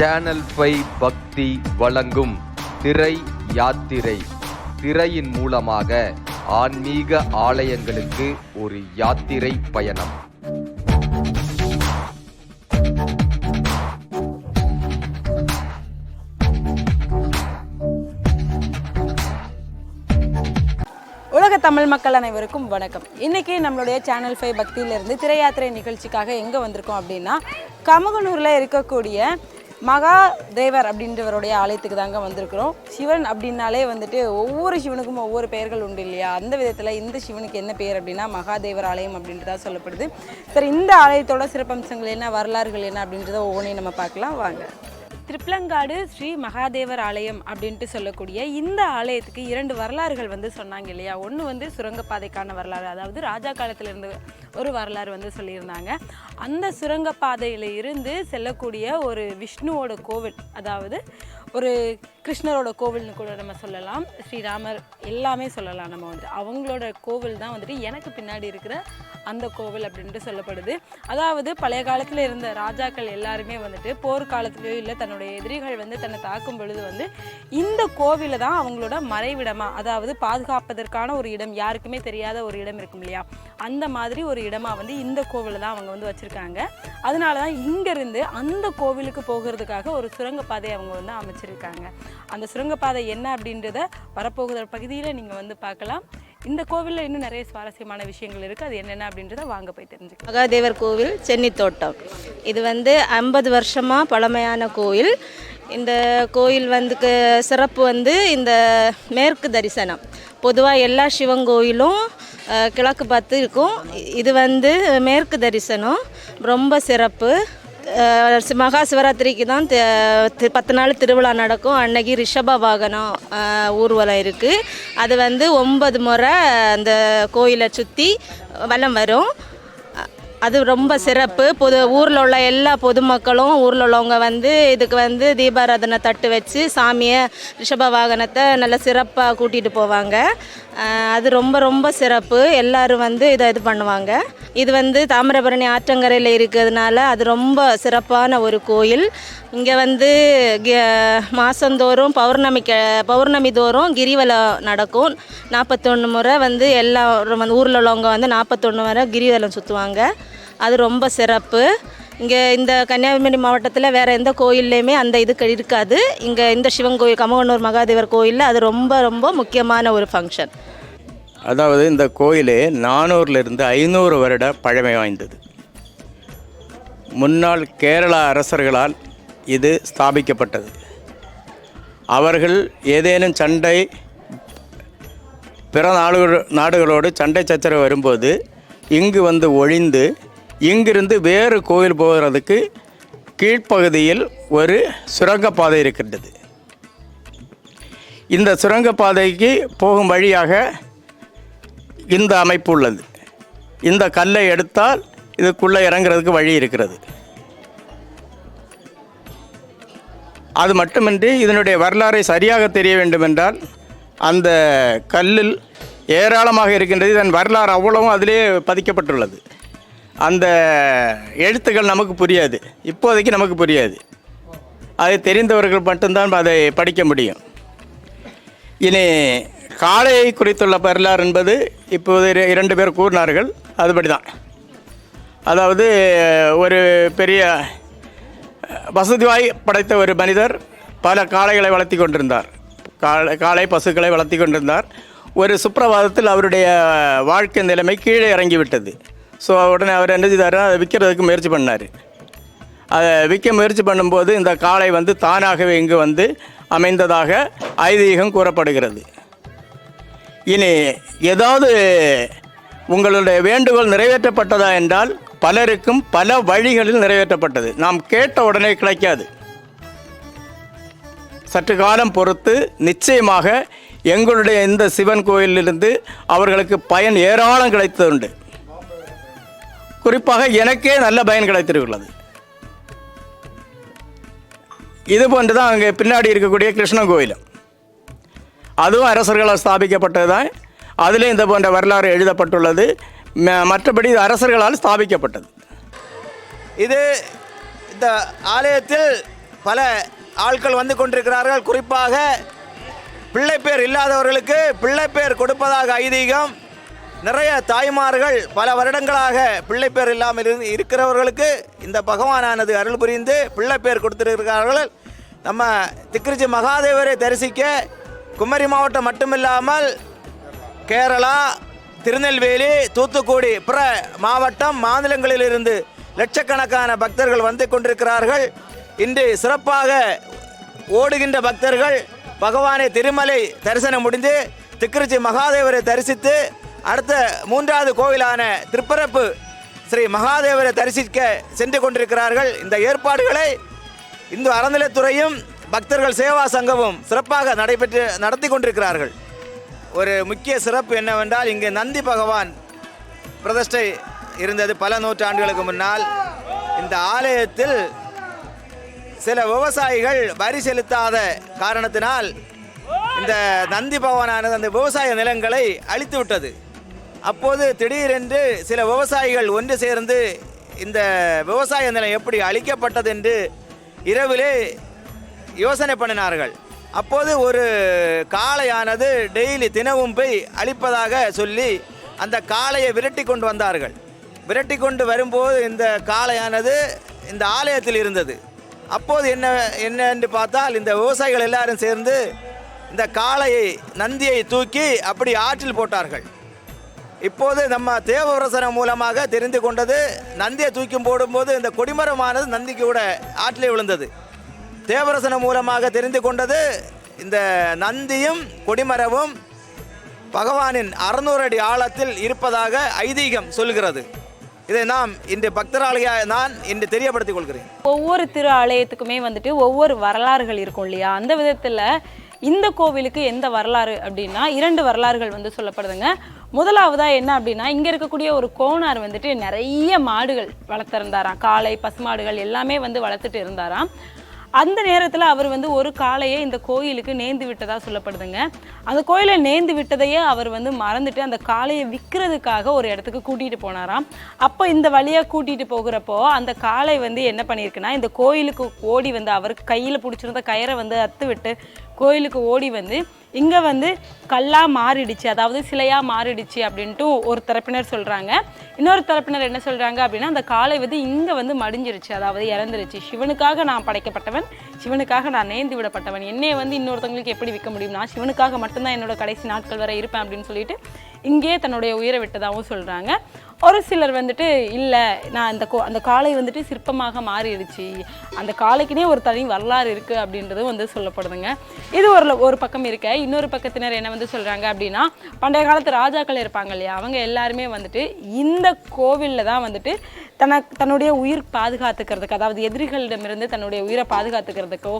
Channel five பக்தி வழங்கும் திரை யாத்திரை திரையின் மூலமாக ஆன்மீக ஆலயங்களுக்கு ஒரு யாத்திரை பயணம். உலக தமிழ் மக்கள் அனைவருக்கும் வணக்கம். இன்னைக்கு நம்மளுடைய சேனல் ஃபைவ் பக்தியிலிருந்து திரையாத்திரை நிகழ்ச்சிக்காக எங்கே வந்திருக்கோம் அப்படின்னா கமகனூரில் இருக்கக்கூடிய மகா தேவர் அப்படின்றவருடைய ஆலயத்துக்கு தாங்க வந்திருக்கிறோம். சிவன் அப்படின்னாலே வந்துட்டு ஒவ்வொரு சிவனுக்கும் ஒவ்வொரு பெயர்கள் உண்டு இல்லையா? அந்த விதத்தில் இந்த சிவனுக்கு என்ன பெயர் அப்படின்னா மகாதேவர் ஆலயம் அப்படின்றதா சொல்லப்படுது. சரி இந்த ஆலயத்தோட சிறப்பம்சங்கள் என்ன வரலாறுகள் என்ன அப்படின்றத ஒவ்வொன்றையும் நம்ம பார்க்கலாம். வாங்க. திருப்பலங்காடு ஸ்ரீ மகாதேவர் ஆலயம் அப்படின்ட்டு சொல்லக்கூடிய இந்த ஆலயத்துக்கு இரண்டு வரலாறுகள் வந்து சொன்னாங்க இல்லையா? ஒன்று வந்து சுரங்கப்பாதைக்கான வரலாறு அதாவது ராஜா காலத்தில் இருந்து ஒரு வரலாறு வந்து சொல்லியிருந்தாங்க. அந்த சுரங்கப்பாதையில் இருந்து செல்லக்கூடிய ஒரு விஷ்ணுவோட கோவில் அதாவது ஒரு கிருஷ்ணரோட கோவில்னு கூட நம்ம சொல்லலாம். ஸ்ரீராமர் எல்லாமே சொல்லலாம் நம்ம வந்து. அவங்களோட கோவில் தான் வந்துட்டு எனக்கு பின்னாடி இருக்கிற அந்த கோவில் அப்படின்ட்டு சொல்லப்படுது. அதாவது பழைய காலத்தில் இருந்த ராஜாக்கள் எல்லாருமே வந்துட்டு போர்க்காலத்துலேயோ இல்லை தன்னுடைய எதிரிகள் வந்து தன்னை தாக்கும் பொழுது வந்து இந்த கோவிலை தான் அவங்களோட மறைவிடமா அதாவது பாதுகாப்பதற்கான ஒரு இடம் யாருக்குமே தெரியாத ஒரு இடம் இருக்கும் இல்லையா? அந்த மாதிரி ஒரு இடமா வந்து இந்த கோவிலை தான் அவங்க வந்து வச்சுருக்காங்க. அதனால தான் இங்கேருந்து அந்த கோவிலுக்கு போகிறதுக்காக ஒரு சுரங்கப்பாதை அவங்க வந்து அமைச்சிருக்காங்க. அந்த சுரங்கப்பாதை என்ன அப்படின்றத வரப்போகிற பகுதியில் நீங்கள் வந்து பார்க்கலாம். இந்த கோவிலில் இன்னும் நிறைய சுவாரஸ்யமான விஷயங்கள் இருக்குது அது என்னென்ன அப்படின்றத வாங்க போய் தெரிஞ்சுக்கலாம். மகாதேவர் கோவில் சென்னி தோட்டம் இது வந்து ஐம்பது வருஷமாக பழமையான கோயில் இந்த கோயில் வந்து சிறப்பு வந்து இந்த மேற்கு தரிசனம். பொதுவாக எல்லா சிவன் கோயிலும் கிழக்கு பார்த்து இருக்கும். இது வந்து மேற்கு தரிசனம். ரொம்ப சிறப்பு. மகா சிவராத்திரிக்கு தான் பத்து நாள் திருவிழா நடக்கும். அன்னைக்கு ரிஷப வாகனம் ஊர்வலம் இருக்குது அது வந்து ஒன்பது முறை அந்த கோயிலை சுற்றி வலம் வரும். அது ரொம்ப சிறப்பு. பொது ஊரில் உள்ள எல்லா பொதுமக்களும் ஊரில் உள்ளவங்க வந்து இதுக்கு வந்து தீபாராதனை தட்டு வச்சு சாமியை ரிஷப வாகனத்தை நல்ல சிறப்பாக கூட்டிகிட்டு போவாங்க. அது ரொம்ப ரொம்ப சிறப்பு. எல்லாரும் வந்து இதை இது பண்ணுவாங்க. இது வந்து தாமிரபரணி ஆற்றங்கரையில் இருக்கிறதுனால அது ரொம்ப சிறப்பான ஒரு கோயில். இங்கே வந்து கி- பௌர்ணமி க பௌர்ணமி தோறும் கிரிவலம் நடக்கும். நாற்பத்தொன்று முறை வந்து எல்லா ஊரில் உள்ளவங்க வந்து நாற்பத்தொன்று முறை கிரிவலம் சுற்றுவாங்க அது ரொம்ப சிறப்பு. இங்கே இந்த கன்னியாகுமரி மாவட்டத்தில் வேறு எந்த கோயில்லையுமே அந்த இது இருக்காது. இங்கே இந்த சிவன் கோயில் கமகனூர் மகாதேவர் கோயிலில் அது ரொம்ப ரொம்ப முக்கியமான ஒரு ஃபங்க்ஷன் அதாவது இந்த கோயில் நானூறுலேருந்து ஐநூறு வருட பழமை வாய்ந்தது. முன்னாள் கேரள அரசர்களால் இது ஸ்தாபிக்கப்பட்டது. அவர்கள் ஏதேனும் சண்டை பிற நாடுகள் நாடுகளோடு சண்டை சச்சரவு வரும்போது இங்கு வந்து ஒழிந்து இங்கிருந்து வேறு கோயில் போகிறதுக்கு கீழ்ப்பகுதியில் ஒரு சுரங்கப்பாதை இருக்கின்றது. இந்த சுரங்கப்பாதைக்கு போகும் வழியாக இந்த அமைப்பு உள்ளது. இந்த கல்லை எடுத்தால் இதுக்குள்ளே இறங்குறதுக்கு வழி இருக்கிறது. அது மட்டுமின்றி இதனுடைய வரலாறை சரியாக தெரிய வேண்டுமென்றால் அந்த கல்லில் ஏராளமாக இருக்கின்றது. இதன் வரலாறு அவ்வளவும் அதிலே பதிக்கப்பட்டுள்ளது. அந்த எழுத்துக்கள் நமக்கு புரியாது. இப்போதைக்கு நமக்கு புரியாது. அது தெரிந்தவர்கள் மட்டும்தான் அதை படிக்க முடியும். இனி காளையை குறித்துள்ள வரலாறு என்பது இப்போது இரண்டு பேர் கூறினார்கள். அதுபடி தான் அதாவது ஒரு பெரிய வசதிவாய் படைத்த ஒரு மனிதர் பல காளைகளை வளர்த்தி கொண்டிருந்தார். காளை காளை பசுக்களை வளர்த்தி கொண்டிருந்தார். ஒரு சுப்பிரவாதத்தில் அவருடைய வாழ்க்கை நிலைமை கீழே இறங்கிவிட்டது. ஸோ உடனே அவர் என்ன செய்தார் அதை விற்கிறதுக்கு முயற்சி பண்ணார். அதை விற்க முயற்சி பண்ணும்போது இந்த காளை வந்து தானாகவே இங்கு வந்து அமைந்ததாக ஐதீகம் கூறப்படுகிறது. இனி ஏதாவது உங்களுடைய வேண்டுகோள் நிறைவேற்றப்பட்டதா என்றால் பலருக்கும் பல வழிகளில் நிறைவேற்றப்பட்டது. நாம் கேட்ட உடனே கிடைக்காது. சற்று காலம் பொறுத்து நிச்சயமாக எங்களுடைய இந்த சிவன் கோயிலிலிருந்து அவர்களுக்கு பயன் ஏராளம் கிடைத்ததுண்டு. குறிப்பாக எனக்கே நல்ல பயன் கிடைத்திருக்கிறது. இது போன்று தான் அங்கே பின்னாடி இருக்கக்கூடிய கிருஷ்ணன் கோயிலும் அதுவும் அரசர்களால் ஸ்தாபிக்கப்பட்டது தான் அதிலே இந்த போன்ற வரலாறு எழுதப்பட்டுள்ளது. ம- மற்றபடி இது அரசர்களால் ஸ்தாபிக்கப்பட்டது. இது இந்த ஆலயத்தில் பல ஆட்கள் வந்து கொண்டிருக்கிறார்கள். குறிப்பாக பிள்ளைப்பேர் இல்லாதவர்களுக்கு பிள்ளைப்பேர் கொடுப்பதாக ஐதீகம் நிறைய தாய்மார்கள் பல வருடங்களாக பிள்ளைப்பேர் இல்லாமல் இருக்கிறவர்களுக்கு இந்த பகவானானது அருள் புரிந்து பிள்ளைப்பேர் கொடுத்திருக்கிறார்கள். நம்ம திக்ரிஜி மகாதேவரை தரிசிக்க குமரி மாவட்டம் மட்டுமில்லாமல் கேரளா திருநெல்வேலி தூத்துக்குடி பிற மாவட்டம் மாநிலங்களிலிருந்து லட்சக்கணக்கான பக்தர்கள் வந்து கொண்டிருக்கிறார்கள். இன்று சிறப்பாக ஓடுகின்ற பக்தர்கள் பகவானை திருமலை தரிசனம் முடிந்து திக்ரிஜி மகாதேவரை தரிசித்து அடுத்த மூன்றாவது கோவிலான திருப்பரப்பு ஸ்ரீ மகாதேவரை தரிசிக்க சென்று கொண்டிருக்கிறார்கள். இந்த ஏற்பாடுகளை இந்து அறநிலைத்துறையும் பக்தர்கள் சேவா சங்கமும் சிறப்பாக நடைபெற்று நடத்தி கொண்டிருக்கிறார்கள். ஒரு முக்கிய சிறப்பு என்னவென்றால் இங்கே நந்தி பகவான் பிரதிஷ்டை இருந்தது பல நூற்றாண்டுகளுக்கு முன்னால். இந்த ஆலயத்தில் சில விவசாயிகள் வரி செலுத்தாத காரணத்தினால் இந்த நந்தி பகவானானது அந்த விவசாய நிலங்களை அழித்து விட்டது. அப்போது திடீரென்று சில விவசாயிகள் ஒன்று சேர்ந்து இந்த விவசாய நிலம் எப்படி அழிக்கப்பட்டது என்று இரவிலே யோசனை பண்ணினார்கள். அப்போது ஒரு காளையானது டெய்லி தினமும் போய் அழிப்பதாக சொல்லி அந்த காளையை விரட்டி கொண்டு வந்தார்கள். விரட்டி கொண்டு வரும்போது இந்த காளையானது இந்த ஆலயத்தில் இருந்தது. அப்போது என்ன என்ன என்று பார்த்தால் இந்த விவசாயிகள் எல்லாரும் சேர்ந்து இந்த காளையை நந்தியை தூக்கி அப்படி ஆற்றில் போட்டார்கள். இப்போது நம்ம தேவரசனம் மூலமாக தெரிந்து கொண்டது நந்தியை தூக்கி போடும்போது இந்த கொடிமரமானது நந்திக்கு கூட ஆற்றிலே விழுந்தது. தேவரசனம் மூலமாக தெரிந்து கொண்டது இந்த நந்தியும் கொடிமரமும் பகவானின் அறுநூறு அடி ஆழத்தில் இருப்பதாக ஐதீகம் சொல்கிறது. இதை நாம் இன்று பக்தராலயா நான் இன்று தெரியப்படுத்திக் கொள்கிறேன். ஒவ்வொரு திரு ஆலயத்துக்குமே வந்துட்டு ஒவ்வொரு வரலாறுகள் இருக்கும் இல்லையா? அந்த விதத்தில் இந்த கோவிலுக்கு எந்த வரலாறு அப்படின்னா இரண்டு வரலாறுகள் வந்து சொல்லப்படுதுங்க. முதலாவதா என்ன அப்படின்னா இங்கே இருக்கக்கூடிய ஒரு கோனார் வந்துட்டு நிறைய மாடுகள் வளர்த்துருந்தாராம். காளை பசுமாடுகள் எல்லாமே வந்து வளர்த்துட்டு இருந்தாராம். அந்த நேரத்தில் அவர் வந்து ஒரு காளையை இந்த கோயிலுக்கு நேர்ந்து விட்டதா சொல்லப்படுதுங்க. அந்த கோயிலை நேர்ந்து விட்டதையே அவர் வந்து மறந்துட்டு அந்த காளையை விற்கிறதுக்காக ஒரு இடத்துக்கு கூட்டிகிட்டு போனாராம். அப்போ இந்த வழியாக கூட்டிகிட்டு போகிறப்போ அந்த காளை வந்து என்ன பண்ணியிருக்குன்னா இந்த கோயிலுக்கு ஓடி வந்து அவருக்கு கையில் பிடிச்சிருந்த கயிறை வந்து அத்து விட்டு கோயிலுக்கு ஓடி வந்து இங்கே வந்து கல்லாக மாறிடுச்சு. அதாவது சிலையாக மாறிடுச்சு அப்படின்ட்டு ஒரு தரப்பினர் சொல்கிறாங்க இன்னொரு தரப்பினர் என்ன சொல்கிறாங்க அப்படின்னா அந்த காலை வந்து இங்கே வந்து மடிஞ்சிருச்சு. அதாவது இறந்துருச்சு. சிவனுக்காக நான் படைக்கப்பட்டவன் சிவனுக்காக நான் நேர்ந்து விடப்பட்டவன். என்னையை வந்து இன்னொருத்தவங்களுக்கு எப்படி விற்க முடியும் நான் சிவனுக்காக மட்டும்தான் என்னோட கடைசி நாட்கள் வரை இருப்பேன் அப்படின்னு சொல்லிட்டு இங்கேயே தன்னுடைய உயிரை விட்டதாகவும் சொல்கிறாங்க ஒரு சிலர் வந்துட்டு இல்லை நான் அந்த கோ அந்த காளை வந்துட்டு சிற்பமாக மாறிடுச்சு. அந்த காளைக்குனே ஒரு தனி வரலாறு இருக்குது அப்படின்றதும் வந்து சொல்லப்படுதுங்க. இது ஒரு ஒரு பக்கம் இருக்க. இன்னொரு பக்கத்தினர் என்ன வந்து சொல்கிறாங்க அப்படின்னா பண்டைய காலத்து ராஜாக்கள் இருப்பாங்க இல்லையா அவங்க எல்லாருமே வந்துட்டு இந்த கோவிலில் தான் வந்துட்டு தனக்கு தன்னுடைய உயிர் பாதுகாத்துக்கிறதுக்கு அதாவது எதிரிகளிடமிருந்து தன்னுடைய உயிரை பாதுகாத்துக்கிறதுக்கோ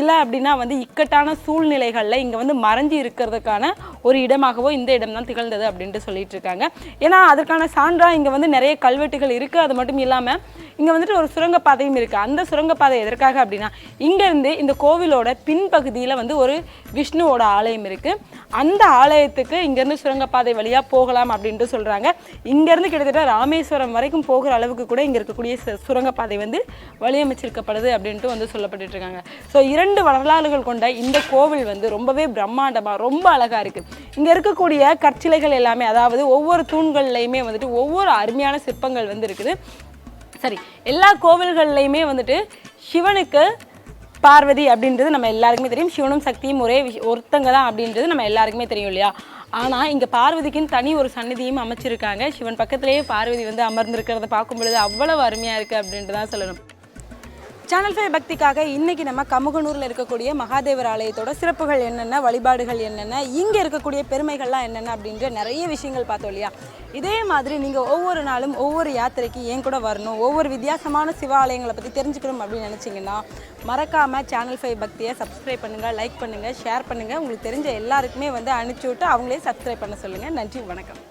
இல்லை அப்படின்னா வந்து இக்கட்டான சூழ்நிலைகளில் இங்கே வந்து மறைஞ்சு இருக்கிறதுக்கான ஒரு இடமாகவோ இந்த இடம் தான் திகழ்ந்தது அப்படின்ட்டு சொல்லிட்டு இருக்காங்க ஏன்னா அதற்கான சான்றாக இங்கே வந்து நிறைய கல்வெட்டுகள் இருக்குது அது மட்டும் இல்லாமல் இங்கே வந்துட்டு ஒரு சுரங்கப்பாதையும் இருக்குது அந்த சுரங்கப்பாதை எதற்காக அப்படின்னா இங்கேருந்து இந்த கோவிலோட பின்பகுதியில் வந்து ஒரு விஷ்ணுவோட ஆலயம் இருக்குது அந்த ஆலயத்துக்கு இங்கேருந்து சுரங்கப்பாதை வழியாக போகலாம் அப்படின்ட்டு சொல்கிறாங்க இங்கேருந்து கிட்டத்தட்ட ராமேஸ்வரம் வரைக்கும் போகிற அளவுக்கு கூட இங்கே இருக்கக்கூடிய சுரங்கப்பாதை வந்து வழியமைச்சிருக்கப்படுது அப்படின்ட்டு வந்து சொல்லப்பட்டுருக்காங்க ஸோ இரண்டு வரலாறுகள் கொண்ட இந்த கோவில் வந்து ரொம்பவே பிரம்மாண்டமாக ரொம்ப அழகாக இருக்குது இங்கே இருக்கக்கூடிய கற்சிலைகள் எல்லாமே அதாவது ஒவ்வொரு தூண்கள்லையுமே வந்துட்டு ஒவ்வொரு அருமையான சிற்பங்கள் வந்து இருக்குது. சரி எல்லா கோவில்கள்லையுமே வந்துட்டு சிவனுக்கு பார்வதி அப்படின்றது நம்ம எல்லாருக்குமே தெரியும். சிவனும் சக்தியும் ஒரே விஷ ஒருத்தங்க தான் அப்படின்றது நம்ம எல்லாருக்குமே தெரியும் இல்லையா? ஆனால் இங்கே பார்வதிக்குன்னு தனி ஒரு சந்நிதியும் அமைச்சிருக்காங்க. சிவன் பக்கத்திலேயே பார்வதி வந்து அமர்ந்திருக்கிறத பார்க்கும் பொழுது அவ்வளவு அருமையாக இருக்குது அப்படின்ட்டு தான் சொல்லணும். சேனல் ஃபைவ் பக்திக்காக இன்னைக்கு நம்ம கமுகனூரில் இருக்கக்கூடிய மகாதேவர் ஆலயத்தோட சிறப்புகள் என்னென்ன வழிபாடுகள் என்னென்ன இங்கே இருக்கக்கூடிய பெருமைகள்லாம் என்னென்ன அப்படின்ற நிறைய விஷயங்கள் பார்த்தோம் இல்லையா? இதே மாதிரி நீங்கள் ஒவ்வொரு நாளும் ஒவ்வொரு யாத்திரைக்கு ஏன் கூட வரணும் ஒவ்வொரு வித்தியாசமான சிவாலயங்களை பற்றி தெரிஞ்சுக்கணும் அப்படின்னு நினச்சிங்கன்னா மறக்காமல் சேனல் ஃபைவ் பக்தியை சப்ஸ்கிரைப் பண்ணுங்கள் லைக் பண்ணுங்கள் ஷேர் பண்ணுங்கள் உங்களுக்கு தெரிஞ்ச எல்லாருக்குமே வந்து அனுப்பிச்சி விட்டு அவங்களே சப்ஸ்கிரைப் பண்ண சொல்லுங்கள் நன்றி வணக்கம்.